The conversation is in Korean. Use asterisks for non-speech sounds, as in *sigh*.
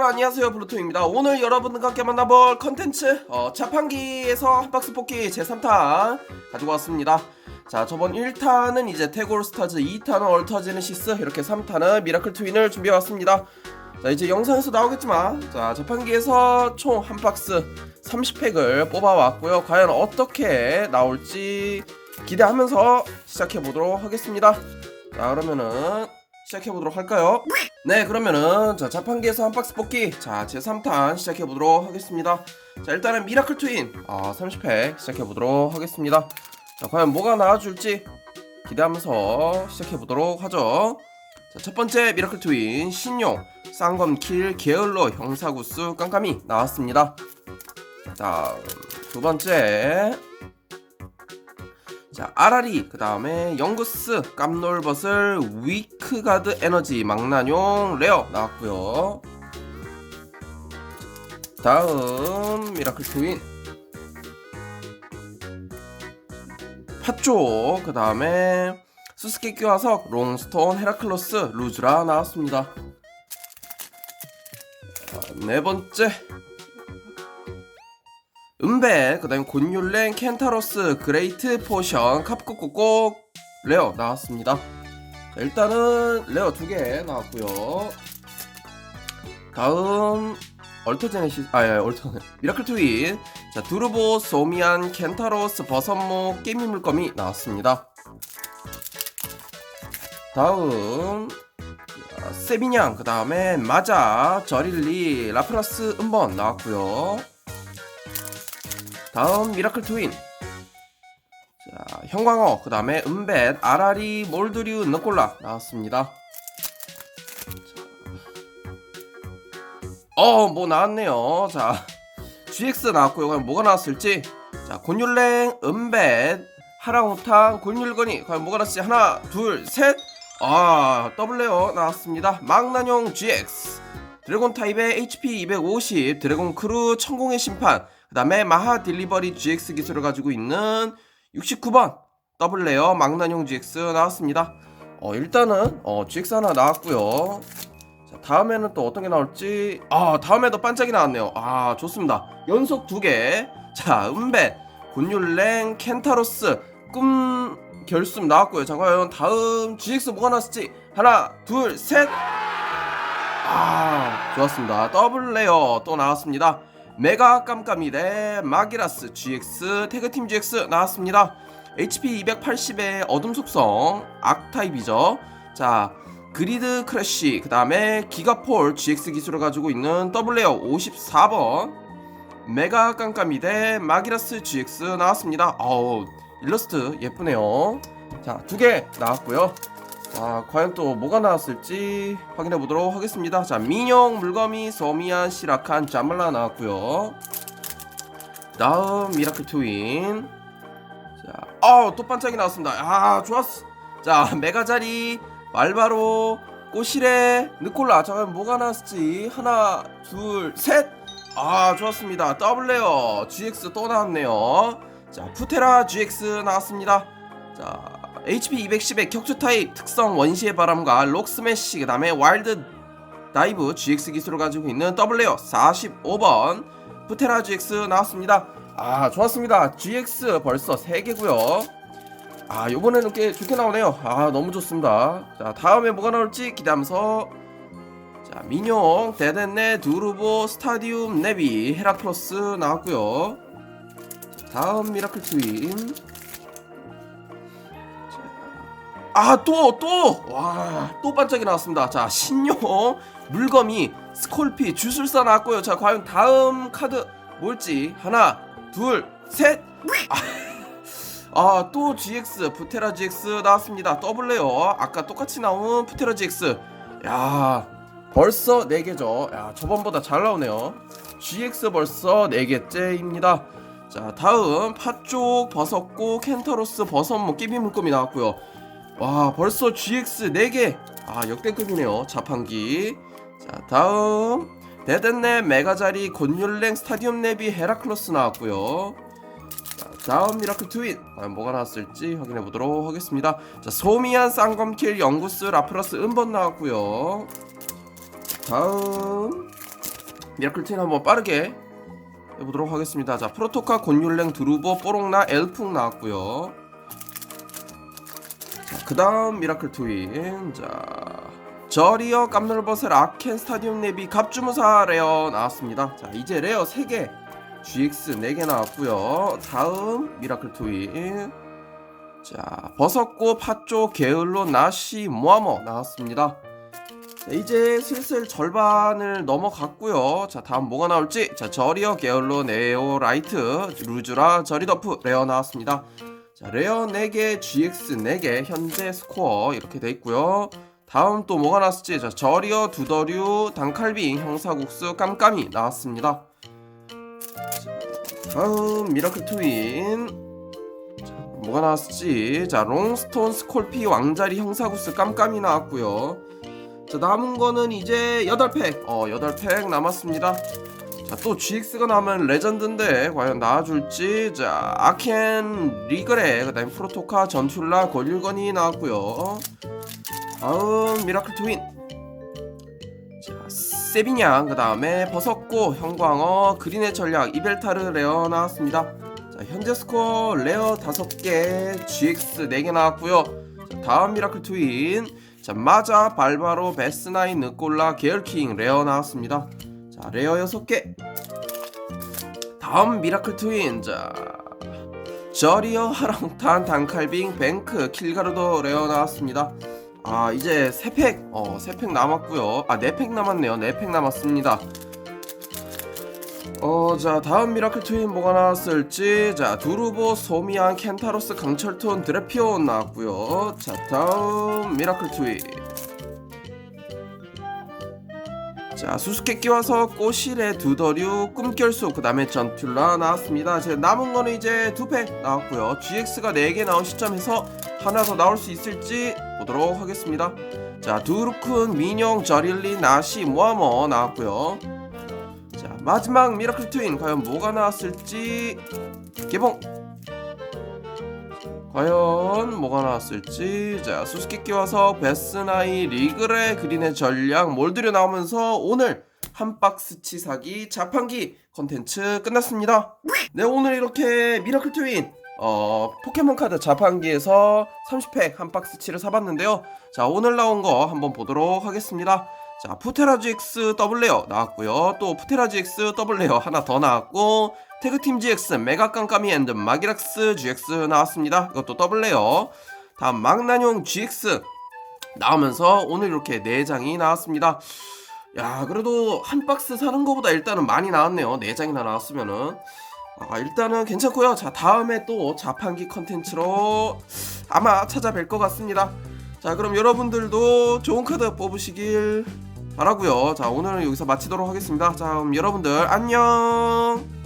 여러분 안녕하세요. 블루토입니다. 오늘 여러분들과 함께 만나볼 컨텐츠 어, 자판기에서 한 박스 뽑기 제3탄 가지고 왔습니다. 자 저번 1탄은 이제 태골 스타즈 2탄은 얼터제네시스 이렇게 3탄은 미라클 트윈을 준비해왔습니다. 자 이제 영상에서 나오겠지만 자 자판기에서 총 한 박스 30팩을 뽑아왔고요. 과연 어떻게 나올지 기대하면서 시작해보도록 하겠습니다. 자 그러면은 시작해보도록 할까요? 네 그러면은 자 자판기에서 한 박스 뽑기. 자 제3탄 시작해보도록 하겠습니다. 자 일단은 미라클 트윈. 아 30팩 시작해보도록 하겠습니다. 자 과연 뭐가 나와줄지 기대하면서 시작해보도록 하죠. 자 첫번째 미라클 트윈. 신용 쌍검킬 게을러 형사구스 깜깜이 나왔습니다. 다음 두번째 자 아라리 그 다음에 영구스 깜놀버슬 위크가드 에너지 망나뇽 레어 나왔고요. 다음 미라클 트윈. 팥조 그 다음에 수수께끼 화석 롱스톤 헤라클로스 루즈라 나왔습니다. 자, 네 번째 은배 그다음 곤율랭 켄타로스 그레이트 포션 캅꾹꾹꾹 레어 나왔습니다. 자, 일단은 레어 두 개 나왔고요. 다음 얼터제네시 아 예, 얼터 *laughs* 미라클 트윈. 자 두르보 소미안 켄타로스 버섯모 게임미 물검이 나왔습니다. 다음 자, 세비냥 그 다음에 마자 저릴리 라플라스 음번 나왔고요 다음 미라클 트윈. 자 형광어 그 다음에 은벳 아라리 몰드류 너콜라 나왔습니다. 어 뭐 나왔네요. 자 GX 나왔고요 과연 뭐가 나왔을지. 자 곤율랭 은벳 하랑우탕 곤율건이. 과연 뭐가 나왔을지. 하나 둘셋아 더블레어 나왔습니다. 망나뇽 GX. 드래곤 타입의 HP 250 드래곤 크루 천공의 심판 그 다음에 마하 딜리버리 GX 기술을 가지고 있는 69번 더블 레어 망나뇽 GX 나왔습니다. 어, 일단은 어, GX 하나 나왔고요. 자, 다음에는 또 어떤 게 나올지 아 다음에도 반짝이 나왔네요. 아 좋습니다. 연속 두 개. 자 은배 곤율랭 켄타로스 꿈 결숨 나왔고요. 자 과연 다음 GX 뭐가 나왔을지 하나 둘 셋. 아 좋았습니다. 더블 레어 또 나왔습니다. 메가 깜깜이 대 마기라스 GX 태그팀 GX 나왔습니다. HP 280의 어둠 속성 악타입이죠. 자 그리드 크래쉬 그 다음에 기가폴 GX 기술을 가지고 있는 더블레어 54번 메가 깜깜이 대 마기라스 GX 나왔습니다. 어우 일러스트 예쁘네요. 자 두 개 나왔고요. 자 과연 또 뭐가 나왔을지 확인해 보도록 하겠습니다. 자 민영 물거미 서미안 시라칸 자말라 나왔고요. 다음 미라클 트윈. 자어또 반짝이 나왔습니다. 아 좋았어. 자 메가자리 말바로 꼬시레 느콜라. 자 과연 뭐가 나왔을지. 하나 둘셋아 좋았습니다. 더블레어. GX 또 나왔네요. 자 푸테라 GX 나왔습니다. 자 HP 210의 격투 타입 특성 원시의 바람과 록 스매시 그 다음에 와일드 다이브 GX 기술을 가지고 있는 더블레어 45번 푸테라 GX 나왔습니다. 아 좋았습니다. GX 벌써 3개고요. 아 요번에는 꽤 좋게 나오네요. 아 너무 좋습니다. 자 다음에 뭐가 나올지 기대하면서. 자 민용 데덴네 두루보 스타디움 네비 헤라크로스 나왔고요. 다음 미라클 트윈 아 또 또! 와 또 반짝이 나왔습니다. 자 신용 물거미 스콜피 주술사 나왔고요. 자 과연 다음 카드 뭘지? 하나 둘 셋 아 또 GX 부테라 GX 나왔습니다. 더블 레어. 아까 똑같이 나온 부테라 GX 야 벌써 4개죠. 야 저번보다 잘 나오네요. GX 벌써 4개째입니다. 자 다음 팥쪽 버섯고 켄터로스 버섯모 끼비 물고미 나왔고요 와 벌써 GX 4개. 아 역대급이네요 자판기. 자 다음. 데덴네 메가자리 곤율랭 스타디움 네비 헤라클로스 나왔고요. 자 다음 미라클 트윈. 과연 뭐가 나왔을지 확인해 보도록 하겠습니다. 자 소미안 쌍검킬 영구스 라플러스 은번 나왔고요. 다음. 미라클 트윈 한번 빠르게 해보도록 하겠습니다. 자, 프로토카, 곤율랭, 드루버, 뽀록나, 엘풍 나왔고요. 자, 그 다음 미라클 트윈. 자, 저리어, 깜놀버셀, 아켄, 스타디움 네비, 갑주무사 레어 나왔습니다. 자, 이제 레어 3개, GX 4개 나왔고요. 다음 미라클 트윈. 자, 버섯고, 팥조, 게을로, 나시, 모아머 나왔습니다. 자, 이제 슬슬 절반을 넘어갔고요. 자, 다음 뭐가 나올지. 자, 저리어, 게을로, 네오, 라이트, 루즈라, 저리더프, 레어 나왔습니다. 자, 레어 4개, GX 4개, 현재 스코어 이렇게 돼 있고요. 다음 또 뭐가 나왔을지. 자, 저리어, 두더류, 단칼빙, 형사국수, 깜깜이 나왔습니다. 자, 다음 미라클 트윈. 자, 뭐가 나왔을지. 자, 롱스톤, 스콜피, 왕자리, 형사국수, 깜깜이 나왔고요. 자 남은 거는 이제 8팩 어 8팩 남았습니다 자 또 GX가 나면 레전드인데 과연 나와줄지? 자 아켄 리그레 그 다음에 프로토카 전툴라 권율건이 나왔고요. 다음 미라클 트윈. 자 세비냥 그 다음에 버섯고 형광어 그린의 전략 이벨타르 레어 나왔습니다. 자 현재 스코어 레어 5개 GX 4개 나왔고요. 자, 다음 미라클 트윈. 자 마자 발바로 베스나인 느꼴라 게얼킹 레어 나왔습니다 자 레어 6개 다음 미라클 트윈 자 저리어 하랑탄 단칼빙 뱅크 킬가르도 레어 나왔습니다 아 이제 3팩 어 3팩 남았고요 아 4팩 남았네요 4팩 남았습니다 어, 자, 다음 미라클 트윈 뭐가 나왔을지. 자, 두루보, 소미안, 켄타로스, 강철톤, 드레피온 나왔고요. 자, 다음 미라클 트윈. 자, 수수께끼 와서 꼬실의 두더류, 꿈결수, 그 다음에 전툴라 나왔습니다. 이제 남은 거는 이제 두 팩 나왔고요. GX가 4개 나온 시점에서 하나 더 나올 수 있을지 보도록 하겠습니다. 자, 두루쿤, 민용, 저릴리, 나시, 모아머 나왔고요. 자 마지막 미라클 트윈 과연 뭐가 나왔을지 개봉 과연 뭐가 나왔을지. 자 수수께끼 와서 베스나이 리그레 그린의 전략 몰드려 나오면서 오늘 한 박스치 사기 자판기 컨텐츠 끝났습니다. 네 오늘 이렇게 미라클 트윈 어 포켓몬 카드 자판기에서 30팩 한 박스치를 사봤는데요. 자 오늘 나온 거 한번 보도록 하겠습니다 자, 푸테라 GX 더블 레어 나왔고요. 또 푸테라 GX 더블 레어 하나 더 나왔고 태그팀 GX 메가 깜깜이 앤드 마기락스 GX 나왔습니다. 이것도 더블 레어. 다음 망나뇽 GX 나오면서 오늘 이렇게 4장이 나왔습니다. 야, 그래도 한 박스 사는 거보다 일단은 많이 나왔네요. 4장이나 나왔으면은. 아, 일단은 괜찮고요. 자, 다음에 또 자판기 컨텐츠로 아마 찾아뵐 것 같습니다. 자, 그럼 여러분들도 좋은 카드 뽑으시길 바라고요. 자, 오늘은 여기서 마치도록 하겠습니다. 자, 그럼 여러분들 안녕.